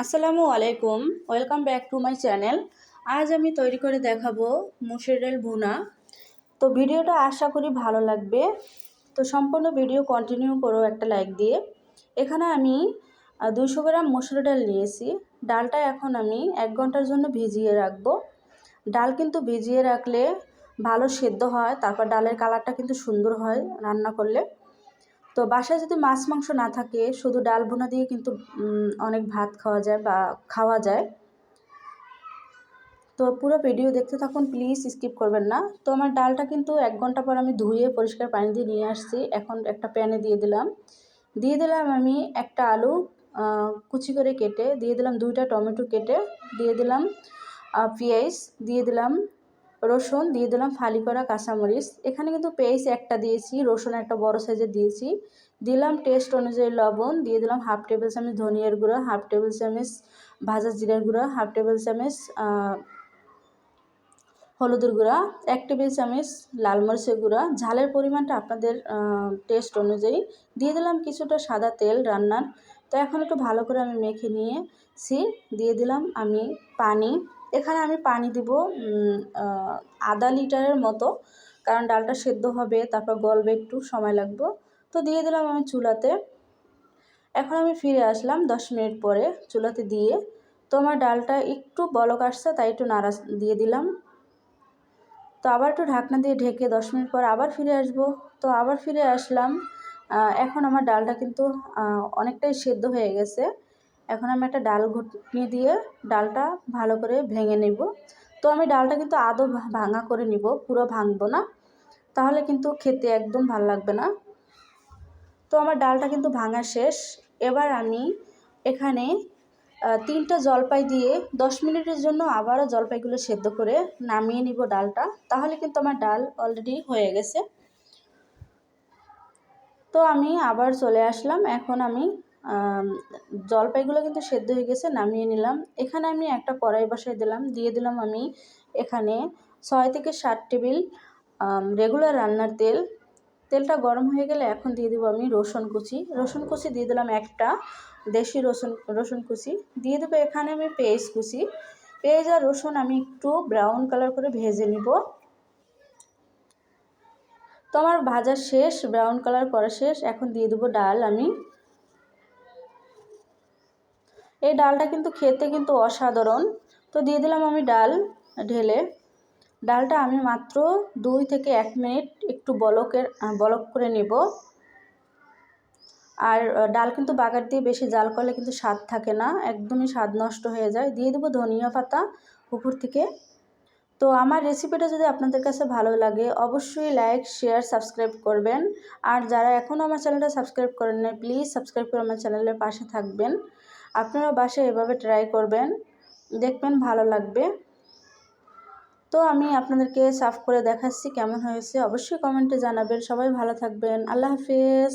আসসালামু আলাইকুম। Welcome back to my channel আজ আমি তৈরি করে দেখাবো মুসুর ডাল ভুনা। তো ভিডিওটা আশা করি ভালো লাগবে। তো সম্পূর্ণ ভিডিও কন্টিনিউ করো একটা লাইক দিয়ে। এখানে আমি দুশো গ্রাম মুসুর ডাল নিয়েছি। ডালটা এখন আমি এক ঘণ্টার জন্য ভিজিয়ে রাখব। ডাল কিন্তু ভিজিয়ে রাখলে ভালো সেদ্ধ হয়, তারপর ডালের কালারটা কিন্তু সুন্দর হয় রান্না করলে। তো বাসায় যদি মাছ, মাংস না থাকে, শুধু ডাল বোনা দিয়ে কিন্তু অনেক ভাত খাওয়া যায় বা খাওয়া যায়। তো পুরো ভিডিও দেখতে থাকুন প্লিজ স্কিপ করবেন না। তো আমার ডালটা কিন্তু এক ঘণ্টা পর আমি ধুয়ে পরিষ্কার পানি দিয়ে নিয়ে আসছি। এখন একটা প্যানে দিয়ে দিলাম। দিয়ে দিলাম আমি একটা আলু কুচি করে কেটে, দিয়ে দিলাম দুইটা টমেটো কেটে, দিয়ে দিলাম পেঁয়াজ, দিয়ে দিলাম রসুন দিয়ে দিলাম ফালি করা কাঁচামরিচ। এখানে কিন্তু পেঁয়াজ একটা দিয়েছি, রসুন একটা বড় সাইজে দিয়েছি। দিলাম টেস্ট অনুযায়ী লবণ, দিয়ে দিলাম হাফ টেবিল চামচ ধনিয়ার গুঁড়ো হাফ টেবিল চামচ ভাজা জিরার গুঁড়ো হাফ টেবিল চামচ হলুদের গুঁড়া, এক টেবিল চামচ লাল মরিচের গুঁড়া। ঝালের পরিমাণটা আপনাদের টেস্ট অনুযায়ী। দিয়ে দিলাম কিছুটা সাদা তেল রান্নার। তো এখন একটু ভালো করে আমি মেখে নিয়েছি। দিয়ে দিলাম আমি পানি। এখানে আমি পানি দিব আধা লিটারের মতো, কারণ ডালটা সেদ্ধ হবে, তারপর গলবে একটু সময় লাগবে। তো দিয়ে দিলাম আমি চুলাতে। এখন আমি ফিরে আসলাম দশ মিনিট পরে চুলাতে দিয়ে। তো আমার ডালটা একটু বলক আসছে, তাই একটু নাড়া দিয়ে দিলাম। তো আবার একটু ঢাকনা দিয়ে ঢেকে দশ মিনিট পর আবার ফিরে আসব। তো আবার ফিরে আসলাম এখন আমার ডালটা কিন্তু অনেকটাই সেদ্ধ হয়ে গেছে। এখন আমি একটা ডাল ঘুটনি দিয়ে ডালটা ভালো করে ভেঙে নেব। তো আমি ডালটা কিন্তু আদৌ ভাঙা করে নিব, পুরো ভাঙবো না। তাহলে কিন্তু খেতে একদম ভালো লাগবে না। তো আমার ডালটা কিন্তু ভাঙা শেষ। এবার আমি এখানে তিনটা জলপাই দিয়ে দশ মিনিটের জন্য আবারও জলপাইগুলো সেদ্ধ করে নামিয়ে নিব ডালটা। তাহলে কিন্তু আমার ডাল অলরেডি হয়ে গেছে। তো আমি আবার চলে আসলাম। এখন আমি জলপাইগুলো কিন্তু সেদ্ধ হয়ে গেছে, নামিয়ে নিলাম। এখানে আমি একটা কড়াই বসাই দিলাম, দিয়ে দিলাম আমি এখানে ছয় থেকে সাত টেবিল রেগুলার রান্নার তেল। তেলটা গরম হয়ে গেলে এখন দিয়ে দেবো আমি রসুন কুচি। রসুন কুচি দিয়ে দিলাম একটা, দেশি রসুন রসুন কুচি। দিয়ে দেবো এখানে আমি পেঁয়াজ কুচি। পেঁয়াজ আর রসুন আমি একটু ব্রাউন কালার করে ভেজে নিব। তো আমার ভাজা শেষ ব্রাউন কালার করা শেষ, এখন দিয়ে দেবো ডাল আমি। এই ডালটা কিন্তু খেতে কিন্তু অসাধারণ। তো দিয়ে দিলাম আমি ডাল ঢেলে। ডালটা আমি মাত্র দুই থেকে এক মিনিট একটু বলকের, বলক করে নেব। আর ডাল কিন্তু বাগার দিয়ে বেশি জাল করলে কিন্তু স্বাদ থাকে না, একদমই স্বাদ নষ্ট হয়ে যায়। দিয়ে দেবো ধনিয়া পাতা উপর থেকে। তো আমার রেসিপিটা যদি আপনাদের কাছে ভালো লাগে, অবশ্যই লাইক, শেয়ার, সাবস্ক্রাইব করবেন। আর যারা এখনও আমার চ্যানেলটা সাবস্ক্রাইব করেন না প্লিজ সাবস্ক্রাইব করে আমার চ্যানেলের পাশে থাকবেন। আপনারা বাসায় এভাবে ট্রাই করবেন, দেখবেন ভালো লাগবে। তো আমি আপনাদেরকে সাফ করে দেখাচ্ছি কেমন হয়েছে, অবশ্যই কমেন্টে জানাবেন। সবাই ভালো থাকবেন। আল্লাহ হাফিজ।